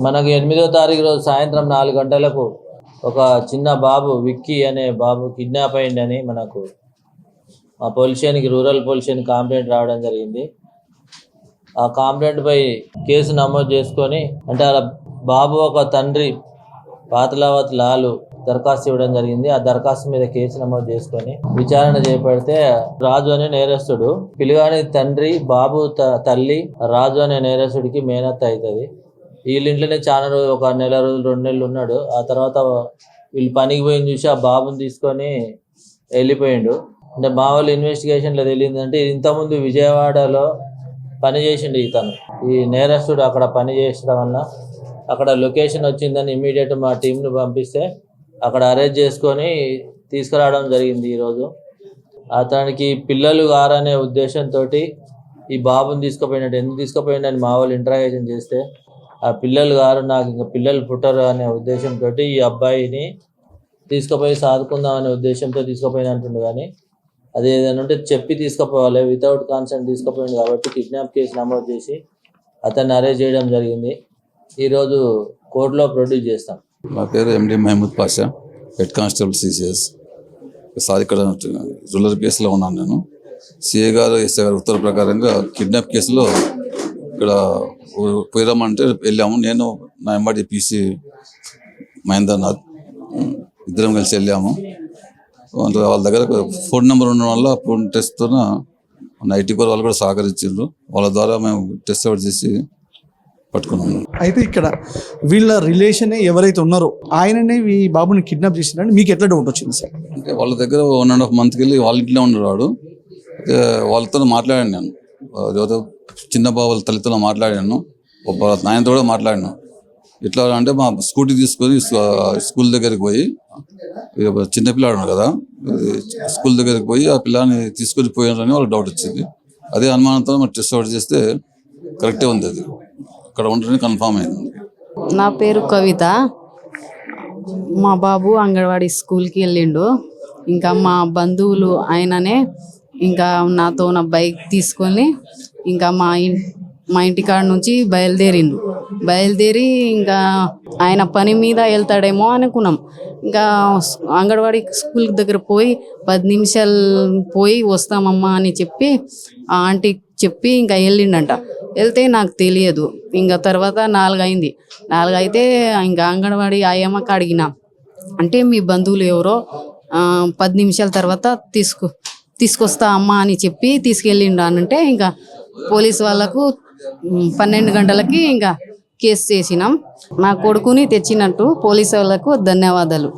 మనకు ఎనిమిదో తారీఖు రోజు సాయంత్రం నాలుగు గంటలకు ఒక చిన్న బాబు విక్కీ అనే బాబు కిడ్నాప్ అయిందని మనకు మా పొలిషన్కి రూరల్ పొలిషన్ కాంప్లైంట్ రావడం జరిగింది. ఆ కంప్లైంట్ పై కేసు నమోదు చేసుకొని అంటే అలా బాబు ఒక తండ్రి పాతలావత్ లాలు దరఖాస్తు ఇవ్వడం జరిగింది. ఆ దరఖాస్తు మీద కేసు నమోదు చేసుకొని విచారణ చేపడితే రాజు అనే నేరస్తుడు పిల్లగాని తండ్రి బాబు త- తల్లి రాజు అనే నేరస్తుడికి మేనత్ అవుతుంది. వీళ్ళ ఇంట్లోనే చాలా రోజులు ఒక నెల రోజులు రెండు నెలలు ఉన్నాడు. ఆ తర్వాత వీళ్ళు పనికి పోయిన చూసి ఆ బాబుని తీసుకొని వెళ్ళిపోయిండు. అంటే మా వాళ్ళు ఇన్వెస్టిగేషన్లో తెలియదంటే ఇంతకుముందు విజయవాడలో పని చేసిండు ఇతను. ఈ నేరస్తుడు అక్కడ పని చేసడం వల్ల అక్కడ లొకేషన్ వచ్చిందని ఇమీడియట్ మా టీంను పంపిస్తే అక్కడ అరేంజ్ చేసుకొని తీసుకురావడం జరిగింది ఈరోజు. అతనికి పిల్లలు గారనే ఉద్దేశంతో ఈ బాబుని తీసుకుపోయినట్టు ఎందుకు తీసుకుపోయిండని మా వాళ్ళు ఇంటరాగేషన్ చేస్తే ఆ పిల్లలు గారు నాకు ఇంకా పిల్లలు పుట్టరు అనే ఉద్దేశంతో ఈ అబ్బాయిని తీసుకుపోయి సాదుకుందాం అనే ఉద్దేశంతో తీసుకుపోయిన అంటుండు కానీ అది ఏదైనా ఉంటే చెప్పి తీసుకుపోవాలి. వితౌట్ కాన్సెంట్ తీసుకుపోయింది కాబట్టి కిడ్నాప్ కేసు నమోదు చేసి అతన్ని అరెస్ట్ చేయడం జరిగింది. ఈరోజు కోర్టులో ప్రొడ్యూస్ చేస్తాం. నా పేరు MD Mahmood Pasha head constable CCS sir ఇక్కడ రూరల్ కేసులో ఉన్నాను నేను. సిఏ గారు ఎస్ఐ గారు ఉత్తర్వు ప్రకారంగా కిడ్నాప్ కేసులో ఇక్కడ పోయిరమ్మంటే వెళ్ళాము. నేను నా ఎంబడి పీసీ మహేంద్రనాథ్ ఇద్దరం కలిసి వెళ్ళాము. వాళ్ళ దగ్గర ఫోన్ నెంబర్ ఉండడం వల్ల ఫోన్ టెస్ట్తో మన ఐటీ కోర్ వాళ్ళు కూడా సహకరించారు వాళ్ళ ద్వారా మేము టెస్ట్ అవుట్ చేసి పట్టుకున్నాము అయితే ఇక్కడ వీళ్ళ రిలేషన్ ఎవరైతే ఉన్నారో ఆయననే ఈ బాబుని కిడ్నాప్ చేసినారని మీకు ఎట్లా డౌట్ వచ్చింది సార్? అంటే వాళ్ళ దగ్గర వన్ అండ్ హాఫ్ మంత్కి వెళ్ళి వాళ్ళ ఇంట్లో అయితే వాళ్ళతో మాట్లాడాను నేను. చిన్న బాబుల తల్లితో మాట్లాడాను. ఒక నాయనతో కూడా మాట్లాడాను. ఇట్లా అంటే మా స్కూటీ తీసుకొని స్కూల్ దగ్గరికి పోయి చిన్న పిల్లాడు కదా స్కూల్ దగ్గరికి పోయి ఆ పిల్లాని తీసుకొని పోయారని వాళ్ళకి డౌట్ వచ్చింది. అదే అనుమానంతో మరి టెస్ట్ అవుట్ చేస్తే కరెక్టే ఉంది అది. అక్కడ ఉండడం కన్ఫామ్ అయింది. నా పేరు కవిత. మా బాబు అంగన్వాడీ స్కూల్కి వెళ్ళిండు. ఇంకా మా బంధువులు ఆయననే ఇంకా నాతో నా బైక్ తీసుకొని ఇంకా మా ఇన్ మా ఇంటికాడ నుంచి బయలుదేరిండు. బయలుదేరి ఇంకా ఆయన పని మీద వెళ్తాడేమో అనుకున్నాం. ఇంకా స్- అంగన్వాడీ స్కూల్ దగ్గర పోయి పది నిమిషాలు పోయి వస్తామమ్మా అని చెప్పి ఆ ఆంటీ చెప్పి ఇంకా వెళ్ళిండంట. వెళ్తే నాకు తెలియదు. ఇంకా తర్వాత నాలుగు అయింది నాలుగు అయితే ఇంకా అంగన్వాడీ ఆయమ్మకి అడిగిన. అంటే మీ బంధువులు ఎవరో పది నిమిషాల తర్వాత తీసుకు తీసుకొస్తా అమ్మా అని చెప్పి తీసుకెళ్ళిండు అనంటే ఇంకా పోలీస్ వాళ్ళకు పన్నెండు గంటలకి ఇంకా కేసు చేసినాం. నా కొడుకుని తెచ్చినట్టు పోలీసు వాళ్ళకు ధన్యవాదాలు.